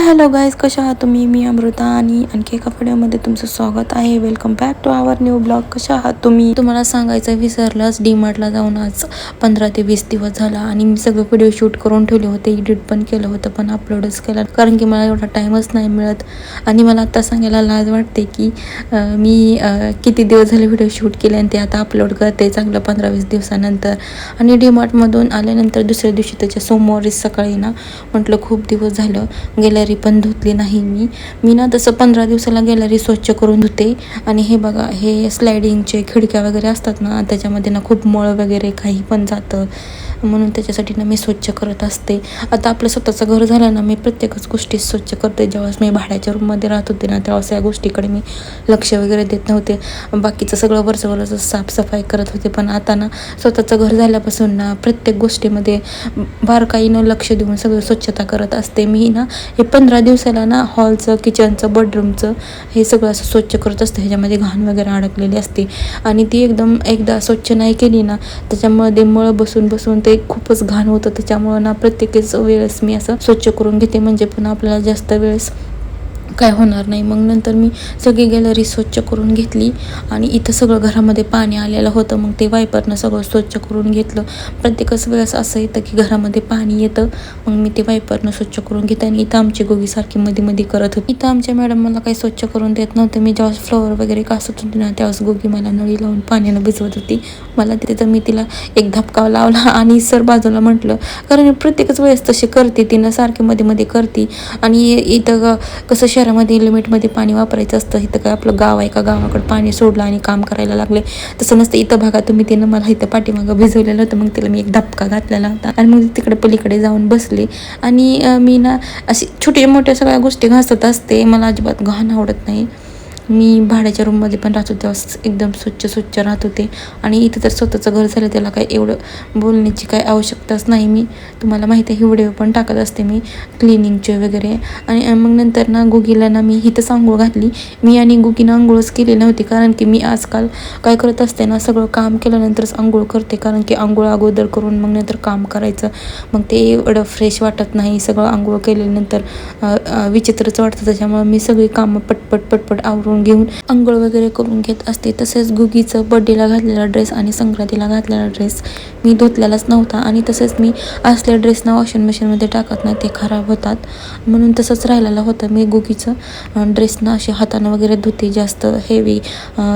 Hi hello guys कशा आहात तुम्ही? मी अमृता आणि आणखी एका व्हिडिओमध्ये तुमचं स्वागत आहे. Welcome back to our new blog कशा आहात तुम्ही? तुम्हाला सांगायचं विसरलंच डीमार्टला जाऊन आज पंधरा ते वीस दिवस झाला आणि मी सगळं व्हिडिओ शूट करून ठेवले होते एडिट पण केलं होतं पण अपलोडच केलं. कारण की मला एवढा टाईमच नाही मिळत. आणि मला आत्ता सांगायला लाज वाटते की मी किती दिवस झाले व्हिडिओ शूट केले आणि ते आता अपलोड करते चांगलं पंधरा वीस दिवसानंतर. आणि डीमार्टमधून आल्यानंतर दुसऱ्या दिवशी त्याच्या सोमवारी सकाळी ना म्हटलं खूप दिवस झालं गॅलरी पण धुतली नाही मी. मी ना तसं पंधरा दिवसाला गॅलरी स्वच्छ करून धुते. आणि हे बघा हे स्लायडिंगचे खिडक्या वगैरे असतात ना त्याच्यामध्ये ना खूप मळ वगैरे काही पण जातं. म्हणून त्याच्यासाठी ना मी स्वच्छ करत असते. आता आपलं स्वतःचं घर झालं ना मी प्रत्येकच गोष्टी स्वच्छ करते. ज्यावेळेस मी भाड्याच्या रूममध्ये राहत होते ना त्यावेळेस या गोष्टीकडे मी लक्ष वगैरे देत नव्हते. बाकीचं सगळं वरचं साफसफाई करत होते. पण आता ना स्वतःचं घर झाल्यापासून ना प्रत्येक गोष्टीमध्ये बारकाईनं लक्ष देऊन सगळं स्वच्छता करत असते. मी ना हे पंधरा दिवसाला ना हॉलचं किचनचं बेडरूमचं हे सगळं असं स्वच्छ करत असते. ह्याच्यामध्ये घाण वगैरे अडकलेली असते. आणि ती एकदम एकदा स्वच्छ नाही केली ना त्याच्यामध्ये मळ बसून बसून ते ते खूपच घाण होतं. त्याच्यामुळं ना प्रत्येकच वेळेस मी असं स्वच्छ करून घेते. म्हणजे पण आपल्याला जास्त वेळेस काय होणार नाही. मग नंतर मी सगळी गॅलरी स्वच्छ करून घेतली आणि इथं सगळं घरामध्ये पाणी आलेलं होतं. मग ते वायपरनं सगळं स्वच्छ करून घेतलं. प्रत्येकच वेळेस असं येतं की घरामध्ये पाणी येतं. मग मी ते वायपरनं स्वच्छ करून घेते आणि इथं आमची गोगी सारखी मध्ये मध्ये करत होती. इथं आमच्या मॅडम मला काही स्वच्छ करून देत नव्हते. मी ज्यावेळेस फ्लॉवर वगैरे कासत होती ना त्यावेळेस गोगी मला नळी लावून पाण्यानं भिजवत होती. मला तिथं मी तिला एक धपका लावला आणि सर बाजूला म्हटलं कारण प्रत्येकच वेळेस तशी करते तिनं सारखी मध्ये मध्ये करते. आणि इथं ग- कसं शहरामध्ये लिमिटमध्ये पाणी वापरायचं असतं. इथं काय आपलं गाव आहे का? गावाकडं पाणी सोडलं आणि काम करायला लागले. तसं नसतं. इथं भागात तुम्ही तिनं मला इथं पाठीमागं भिजवलेलं होतं. मग तिला मी एक धपका घातलेला होता. आणि मग तिकडे पलीकडे जाऊन बसले. आणि मी ना अशी छोट्या मोठ्या सगळ्या गोष्टी घासत असते. मला अजिबात घाण आवडत नाही. मी भाड्याच्या रूममध्ये पण राहत होते. एकदम स्वच्छ स्वच्छ राहत होते. आणि इथं तर स्वतःचं घर झालं. त्याला काय एवढं बोलण्याची काय आवश्यकताच नाही. मी तुम्हाला माहिती आहे व्हिडिओ पण टाकत असते मी क्लिनिंगचे वगैरे. आणि मग नंतर ना गुगीला ना मी इथंच आंघोळ घातली. मी आणि गुगीनं आंघोळच केली नव्हती. कारण की मी आजकाल काय करत असते ना सगळं काम केल्यानंतरच आंघोळ करते. कारण की आंघोळ अगोदर करून मग नंतर काम करायचं. मग ते एवढं फ्रेश वाटत नाही. सगळं आंघोळ केल्यानंतर विचित्रच वाटतं. त्याच्यामुळे मी सगळी कामं पटपट पटपट आवरून घेऊन आंघोळ वगैरे करून घेत असते. तसेच गुगीचं बड्डेला घातलेला ड्रेस आणि संक्रांतीला घातलेला ड्रेस मी धुतलेलाच नव्हता आणि तसेच मी असले ड्रेस ना वॉशिंग मशीनमध्ये टाकत नाही ते खराब होतात. म्हणून तसंच राहिलेलं होतं. मी गुगीचं ड्रेस ना असे हातानं वगैरे धुते जास्त हेवी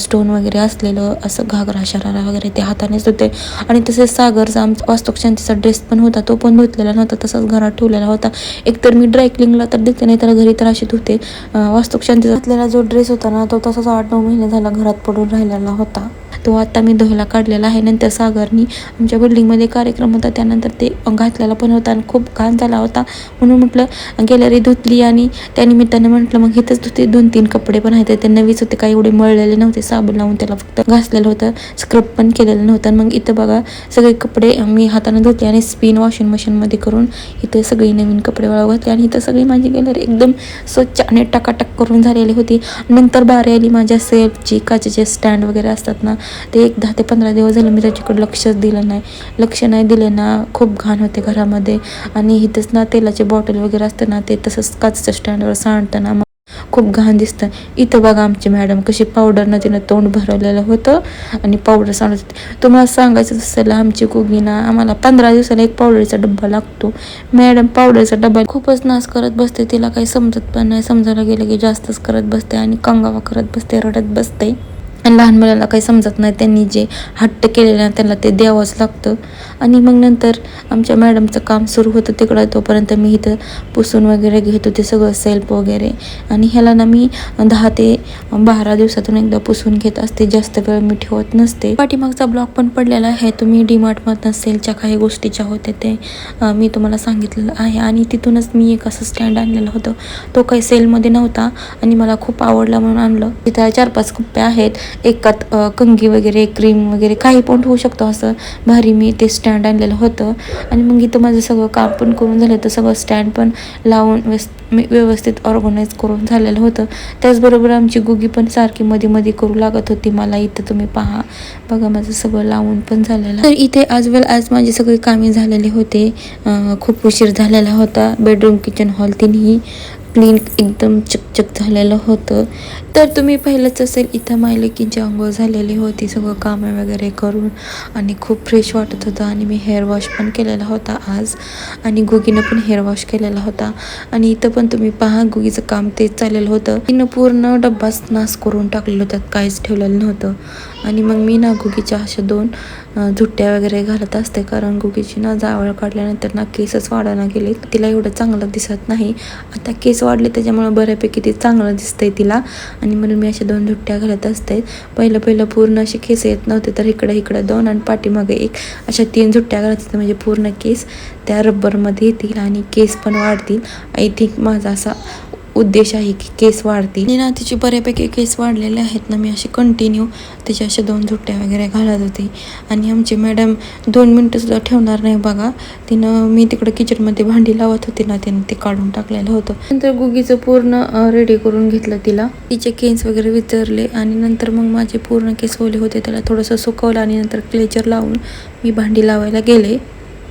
स्टोन वगैरे असलेलं असं घागरा शरारा वगैरे ते हातानेच धुते. आणि तसेच सागरचा आमचा वास्तुशांतीचा ड्रेस पण होता तो पण धुतलेला नव्हता तसाच घरात ठेवलेला होता. एकतर मी ड्रायक्लिंगला तर देते नाही तर घरी तर अशी धुते. वास्तुशांतीचा घातलेला जो ड्रेस होता ना तो तसाच आठ नऊ महिने झाला घरात पडून राहिलेला होता. तो आता मी धुवायला काढलेला आहे. नंतर सागरनी आमच्या बिल्डिंगमध्ये कार्यक्रम होता. त्यानंतर ते घातलेला पण होता आणि खूप घाण झाला होता. म्हणून म्हटलं गॅलरी धुतली आणि त्यानिमित्ताने म्हटलं मग इथंच धुते. दोन तीन कपडे पण आहेत. ते नवीच होते. काही एवढे मळलेले नव्हते. साबण लावून त्याला फक्त घासलेलं होतं. स्क्रब पण केलेलं नव्हतं. मग इथं बघा सगळे कपडे मी हाताने धुतले आणि स्पिन वॉशिंग मशीनमध्ये करून इथं सगळी नवीन कपडे वाळव घातले आणि इथं सगळी माझी गॅलरी एकदम स्वच्छ आणि टकाटक करून झालेली होती. नंतर तर बारी आली माझ्या सेफची काचेचे स्टँड वगैरे असतात ना ते एक दहा ते पंधरा दिवस झाले मी त्याच्याकडे लक्षच दिलं नाही. लक्ष नाही दिले ना खूप घाण होते घरामध्ये. आणि इथंच ना तेलाचे बॉटल वगैरे असतं ना ते तसंच काचेच्या स्टँडवर सांडताना खूप घाण दिसतं. इथं बघा आमची मॅडम कशी पावडरनं तिनं तोंड भरवलेलं होतं आणि पावडर सांगत होती. तुम्हाला सांगायचं असेल आमची कुगीना आम्हाला पंधरा दिवसाला एक पावडरचा डब्बा लागतो. मॅडम पावडरचा डब्बा खूपच नाश करत बसते तिला काही समजत पण नाही. समजायला गेलं की जास्तच करत बसते आणि कंगावा करत बसते रडत बसते. आणि लहान मुलाला काही समजत नाही त्यांनी जे हट्ट केलेलं आहे त्यांना ते द्यावंच लागतं. आणि मग नंतर आमच्या मॅडमचं काम सुरू होतं तिकडं तोपर्यंत मी इथं पुसून वगैरे घेत होते सगळं सेल्फ वगैरे. आणि ह्याला ना मी दहा ते बारा दिवसातून एकदा पुसून घेत असते जास्त वेळ मी ठेवत नसते. पाठीमागचा ब्लॉग पण पडलेला आहे तुम्ही डीमार्टमधनं सेलच्या काही गोष्टीच्या होत्या ते मी तुम्हाला सांगितलेलं आहे. आणि तिथूनच मी एक असं स्टँड आणलेलं होतं. तो काही सेलमध्ये नव्हता आणि मला खूप आवडला म्हणून आणलं. तिथं चार पाच कुप्प्या आहेत. एकात कंगी वगैरे क्रीम वगैरे काही पण होऊ शकतो असं. भारी मी ते स्टँड आणलेलं होतं. आणि मग इथं माझं सगळं काम पण करून झालं तर सगळं स्टँड पण लावून व्यस मी व्यवस्थित ऑर्गनाईज करून झालेलं होतं. त्याचबरोबर आमची गुगी पण सारखी मध्ये मध्ये करू लागत होती. मला इथं तुम्ही पहा. बघा माझं सगळं लावून पण झालेलं. तर इथे आज वेल आज माझी सगळी कामे झालेली होते. खूप उशीर झालेला होता. बेडरूम किचन हॉल तिन्ही. क्लीन एकदम चकचक झालेलं होतं. तर तुम्ही पहिलंच असेल इथं मायलेकींची आंघोळ झालेली होती सगळं कामं वगैरे करून आणि खूप फ्रेश वाटत होतं आणि मी हेअर वॉश पण केलेला होता आज आणि गुगीनं पण हेअर वॉश केलेला होता. आणि इथं पण तुम्ही पहा गुगीचं काम तेच चाललेलं होतं. तिनं पूर्ण डब्बाच नाश करून टाकलेलं होतं काहीच ठेवलेलं नव्हतं. आणि मग मी ना गुगीच्या अशा दोन झुट्ट्या वगैरे घालत असते कारण गुगीची ना जावळ काढल्यानंतर ना केसच वाढायला गेले तिला एवढं चांगलं दिसत नाही. आता केस वाढले त्याच्यामुळं बऱ्यापैकी ते चांगलं दिसतंय तिला. आणि म्हणून मी अशा दोन झुट्ट्या घालत असते. पहिलं पहिलं पूर्ण असे केस येत नव्हते तर इकडं इकडं दोन आणि पाठीमागे एक. अशा तीन झुट्ट्या घालत असते म्हणजे पूर्ण केस. त्या रब्बरमध्ये येतील आणि केस पण वाढतील. आय थिंक माझा असा उद्देश आहे की केस वाढतील. आणि ना तिचे बऱ्यापैकी केस वाढलेले आहेत ना मी असे कंटिन्यू त्याच्या अशा दोन झुट्ट्या वगैरे घालत होते. आणि आमची मॅडम दोन मिनटं सुद्धा ठेवणार नाही बघा. तिनं मी तिकडं किचनमध्ये भांडी लावत होते ना तिनं ते काढून टाकलेलं होतं. नंतर गुगीचं पूर्ण रेडी करून घेतलं तिला. तिचे केस वगैरे विचारले आणि नंतर मग माझे पूर्ण केस ओले होते. त्याला थोडंसं सुकवलं आणि नंतर क्लेचर लावून मी भांडी लावायला गेले.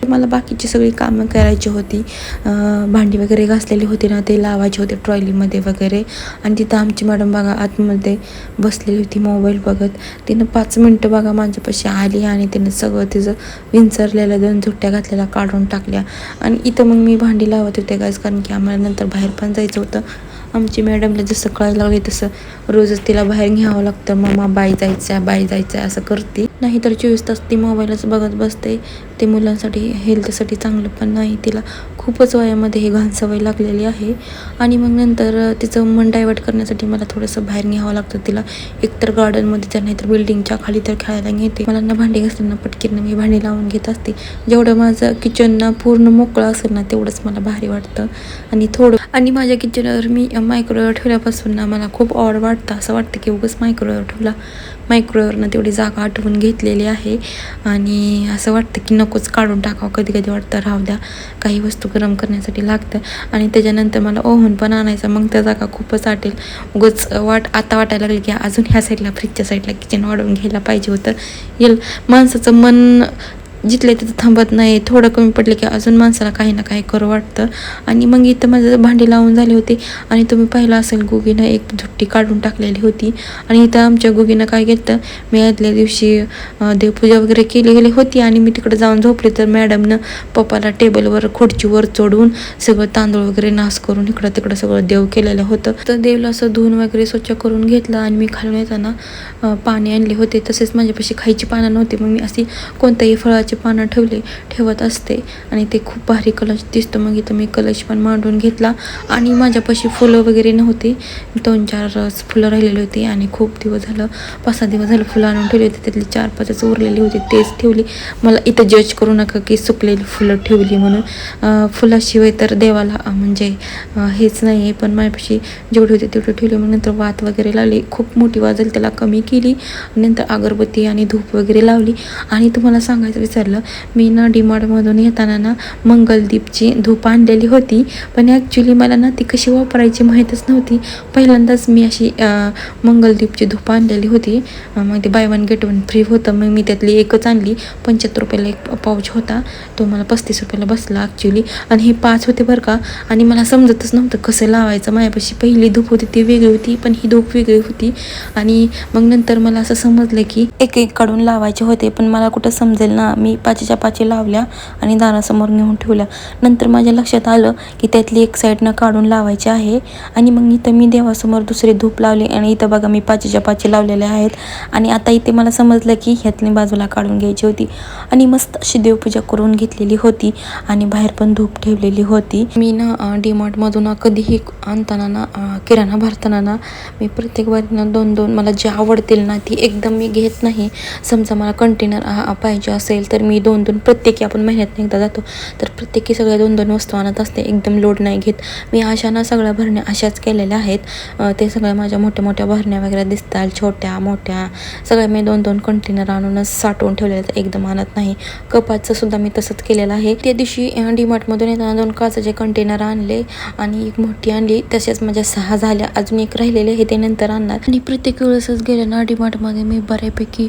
मला बाकीची सगळी कामं करायची होती. भांडी वगैरे घासलेली होती ना ते लावायचे होते ट्रॉलीमध्ये वगैरे. आणि तिथं आमची मॅडम बघा आतमध्ये बसलेली होती मोबाईल बघत. तिनं पाच मिनटं बघा माझ्यापाशी आली आणि तिनं सगळं तिचं विंचरलेल्या दोन झुट्ट्या घातलेल्या काढून टाकल्या. आणि इथं मग मी भांडी लावत होते गायस कारण की आम्हाला नंतर बाहेर पण जायचं होतं. आमची मॅडमला जसं कळायला लागले तसं रोजच तिला बाहेर घ्यावं लागतं. मम्मा बाई जायचं आहे बाई जायचं आहे असं करते. नाहीतर चोवीस तास ती मोबाईलच बघत बसते. ते मुलांसाठी हेल्थसाठी चांगलं पण नाही. तिला खूपच वयामध्ये हे घाण सवय लागलेली आहे. आणि मग नंतर तिचं मन डायवर्ट करण्यासाठी मला थोडंसं बाहेर घ्यावं लागतं. तिला एकतर गार्डनमध्ये तर नाहीतर बिल्डिंगच्या खाली तर खेळायला घेते मला ना भांडी घासताना पटकीनं मी भांडी लावून घेत असते. जेवढं माझं किचन ना पूर्ण मोकळं असेल ना तेवढंच मला भारी वाटतं. आणि थोडं आणि माझ्या किचनवर मी मायक्रोवेव्ह ठेवल्यापासून ना मला खूप ऑड वाटतं. असं वाटतं की उगाच मायक्रोवेव्ह ठेवला. मायक्रोवेवरनं तेवढी जागा आठवून घेतलेली आहे. आणि असं वाटतं की नकोच काढून टाकावं. कधी कधी वाटतं राहू द्या काही वस्तू गरम करण्यासाठी लागतं. आणि त्याच्यानंतर मला ओव्हन पण आणायचा मग त्या जागा खूपच आटेल. उगच वाट आता वाटायला लागली की अजून ह्या साईडला फ्रीजच्या साईडला किचन वाढवून घ्यायला पाहिजे होतं. येईल माणसाचं मन जिथले तिथं थांबत नाही थोडं कमी पडलं की अजून माणसाला काही ना काही करू वाटतं. आणि मग इथं माझं भांडी लावून झाले होते. आणि तुम्ही पाहिलं असेल गुगीनं एक झुट्टी काढून टाकलेली होती. आणि इथं आमच्या गुगीनं काय घेतलं? मी आदल्या दिवशी देवपूजा वगैरे केली गेली होती. आणि मी तिकडे जाऊन झोपले तर मॅडमनं पप्पाला टेबलवर खुर्चीवर चढवून सगळं तांदूळ वगैरे नाश करून इकडं तिकडं सगळं देव केलेलं होतं. तर देवला असं धुवून वगैरे स्वच्छ करून घेतलं. आणि मी खालून येताना पाणी आणले होते. तसेच माझ्यापाशी खायची पानं नव्हती. मग मी अशी कोणत्याही फळाची पानं ठेवले ठेवत असते. आणि ते खूप भारी कलश दिसतो. मग इथं मी कलश पण मांडून घेतला. आणि माझ्यापाशी फुलं वगैरे नव्हती. दोन चार फुलं राहिलेली होती. आणि खूप दिवस झालं पाच सहा दिवस झालं फुलं आणून ठेवली होती. त्यातली चार पाचच उरलेली होती. तेच ठेवली. मला इथं जज करू नका की सुकलेली फुलं ठेवली म्हणून. फुलाशिवाय तर देवाला म्हणजे हेच नाही आहे पण माझ्यापाशी जेवढी होती तेवढी ठेवली. मग नंतर वात वगैरे लावली. खूप मोठी वाजल त्याला कमी केली. नंतर अगरबत्ती आणि धूप वगैरे लावली. आणि तुम्हाला सांगायचं विचारलं मी ना डीमार्टमधून येताना ना मंगलदीपची धूप आणलेली होती पण ॲक्च्युली मला ना ती कशी वापरायची माहीतच नव्हती. पहिल्यांदाच मी अशी मंगलदीपची धूप आणलेली होती. मग ते buy one get one free होतं. मग मी त्यातली एकच आणली. पंच्याहत्तर रुपयाला एक पाऊच होता. तो मला पस्तीस रुपयाला बसला ॲक्च्युली आणि हे पाच होते बरं का. आणि मला समजतच नव्हतं कसं लावायचं. माझ्यापाशी पहिली धूप होती ती वेगळी होती पण ही धूप वेगळी होती. आणि मग नंतर मला असं समजलं की एक एक काढून लावायचे होते पण मला कुठं समजेल ना. मी मी पाचीच्या पाची लावल्या आणि दारासमोर नेऊन ठेवल्या. नंतर माझ्या लक्षात आलं की त्यातली एक साईडनं काढून लावायची आहे आणि मग इथं मी देवासमोर दुसरी धूप लावली आणि इथं बघा मी पाचीच्या पाची लावलेल्या आहेत. आणि आता इथे मला समजलं की ह्यातली बाजूला काढून घ्यायची होती. आणि मस्त अशी देवपूजा करून घेतलेली होती आणि बाहेर पण धूप ठेवलेली होती. मी ना डीमार्टमधून कधीही आणताना ना किराणा भरताना ना मी प्रत्येक वारी ना दोन दोन मला जे आवडतील ना ती एकदम मी घेत नाही. समजा मला कंटेनर पाहिजे असेल तर तर मी दोन दोन प्रत्येकी आपण महिन्यात एकदा जातो. तर प्रत्येकी सगळ्या दोन दोन वस्तू आणत असते. एकदम लोड नाही घेत. मी अशा ना सगळ्या भरण्या अशाच केलेल्या आहेत. ते सगळ्या माझ्या मोठ्या मोठ्या भरण्या वगैरे दिसतात. छोट्या मोठ्या. सगळ्या मी दोन दोन कंटेनर आणूनच साठवून ठेवलेल्या आहेत. एकदम आणत नाही. कपाचं सुद्धा मी तसंच केलेलं आहे. त्या दिवशी डीमार्टमधून येताना दोन काचाचे कंटेनर आणले आणि एक मोठी आणली. तसेच माझ्या सहा झाल्या. अजून एक राहिलेले हे ते नंतर आणणार. आणि प्रत्येक वेळेसच गेले ना डीमार्टमध्ये मी बऱ्यापैकी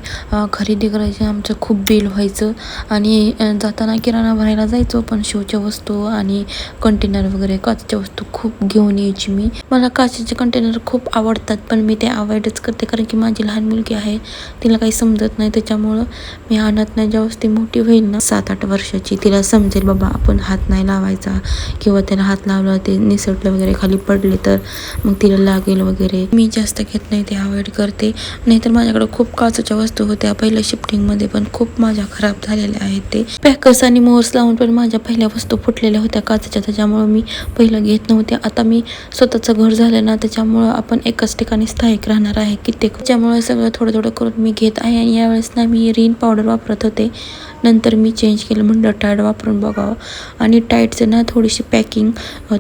खरेदी करायची. आमचं खूप बिल व्हायचं. आणि जाताना किराणा भरायला जायचो पण शोच्या वस्तू आणि कंटेनर वगैरे काचेच्या वस्तू खूप घेऊन यायची मी. मला काचेचे कंटेनर खूप आवडतात पण मी ते अवॉइडच करते कारण की माझी लहान मुलगी आहे तिला काही समजत नाही त्याच्यामुळं मी आणत नाही. जेव्हा ती मोठी होईल ना सात आठ वर्षाची तिला समजेल बाबा आपण हात नाही लावायचा किंवा त्याला हात लावला ते निसटलं वगैरे खाली पडले तर मग तिला लागेल वगैरे. मी जास्त घेत नाही ते अवॉइड करते. नाहीतर माझ्याकडे खूप काचेच्या वस्तू होत्या पहिल्या शिफ्टिंगमध्ये पण खूप माझ्या खराब झालेले आहेत ते. पॅकर्स आणि मोर्स लावून पण माझ्या पहिल्या वस्तू फुटलेल्या होत्या काचेच्या त्याच्यामुळं मी पहिलं घेत नव्हते. आता मी स्वतःचं घर झालं ना त्याच्यामुळं आपण एकाच ठिकाणी स्थायिक राहणार आहे कित्येक. त्यामुळे सगळं थोडं थोडं करून मी घेत आहे आणि यावेळेस ना मी रिन पावडर वापरत होते. नंतर मी चेंज केलं म्हणलं टायड वापरून बघावं. आणि टाईडचं ना थोडीशी पॅकिंग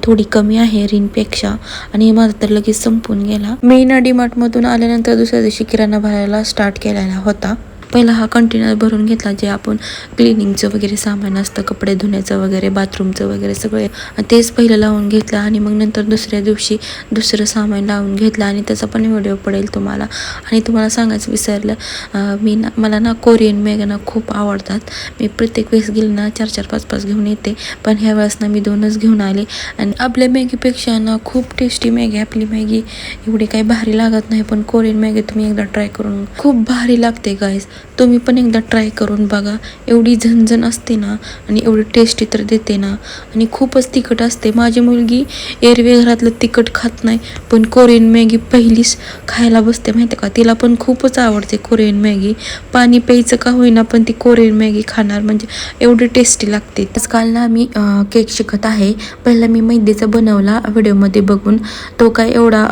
थोडी कमी आहे रिनपेक्षा. आणि माझा तर लगेच संपून गेला. मी ना डीमार्टमधून आल्यानंतर दुसऱ्या दिवशी किराणा भरायला स्टार्ट केलेला होता. पहिला हा कंटेनर भरून घेतला जे आपण क्लिनिंगचं वगैरे सामान असतं कपडे धुण्याचं वगैरे बाथरूमचं वगैरे सगळे तेच पहिलं लावून घेतलं आणि मग नंतर दुसऱ्या दिवशी दुसरं सामान लावून घेतलं आणि त्याचा पण व्हिडिओ पडेल तुम्हाला. आणि तुम्हाला सांगायचं विसरलं मी ना मला ना कोरियन मॅगना खूप आवडतात. मी प्रत्येक वेळेस गेले ना चार चार पाच पाच घेऊन येते. पण ह्या वेळेस ना मी दोनच घेऊन आले. आणि आपल्या मॅगीपेक्षा ना खूप टेस्टी मॅगी आपली मॅगी एवढी काही भारी लागत नाही पण कोरियन मॅगी तुम्ही एकदा ट्राय करून खूप भारी लागते गाईस तुम्ही पण एकदा ट्राय करून बघा. एवढी झणझण असते ना आणि एवढी टेस्टी तर देते ना. आणि खूपच तिखट असते. माझी मुलगी एरवे घरातलं तिखट खात नाही पण कोरियन मॅगी पहिलीच खायला बसते माहिती का? तिला पण खूपच आवडते कोरियन मॅगी. पाणी प्यायचं का होईना पण ती कोरियन मॅगी खाणार. म्हणजे एवढी टेस्टी लागते. आजकाल ना मी केक शिकत आहे. पहिला मी मैद्याचा बनवला व्हिडिओमध्ये बघून. तो काय एवढा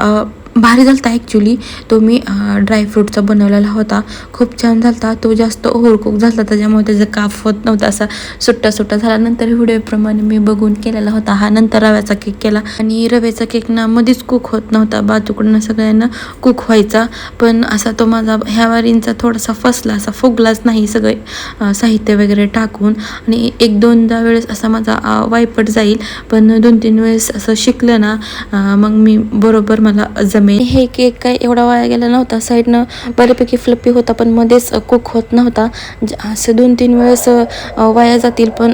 भारी झालता ॲक्च्युली तो मी ड्रायफ्रूटचा बनवलेला होता. खूप छान झालता. तो जास्त ओव्हरकुक झाला त्याच्यामुळे त्याचा काफ होत नव्हता. असा सुट्टा सुट्टा झाला नंतर व्हिडिओप्रमाणे मी बघून केलेला होता. हा नंतर रव्याचा केक केला. आणि रव्याचा केक ना मध्येच कुक होत नव्हता. बाजूकडनं सगळ्यांना कुक व्हायचा. पण असा तो माझा ह्या वारींचा थोडासा फसला. असा फुगलाच नाही सगळे साहित्य वगैरे टाकून. आणि एक दोनदा वेळेस असा माझा वायपट जाईल. पण दोन तीन वेळेस असं शिकलं ना मग मी बरोबर मला मी हे केक काय एवढा वाया गेला नव्हता. साईडनं बऱ्यापैकी फ्लपी होता पण मध्येच कुक होत नव्हता. ज- असं दोन तीन वेळेस वाया जातील पण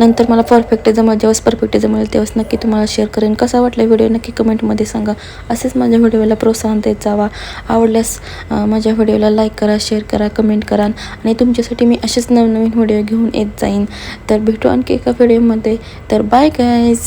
नंतर मला परफेक्ट जमा जेव्हाच परफेक्ट जमेल तेव्हाच नक्की तुम्हाला शेअर करेन. कसा वाटला व्हिडिओ नक्की कमेंटमध्ये सांगा. असेच माझ्या व्हिडिओला प्रोत्साहन देत जावा. आवडल्यास माझ्या व्हिडिओला लाईक करा शेअर करा कमेंट करा. आणि तुमच्यासाठी मी असेच नवनवीन व्हिडिओ घेऊन येत जाईन. तर भेटू आणखी एका व्हिडिओमध्ये तर बाय गायज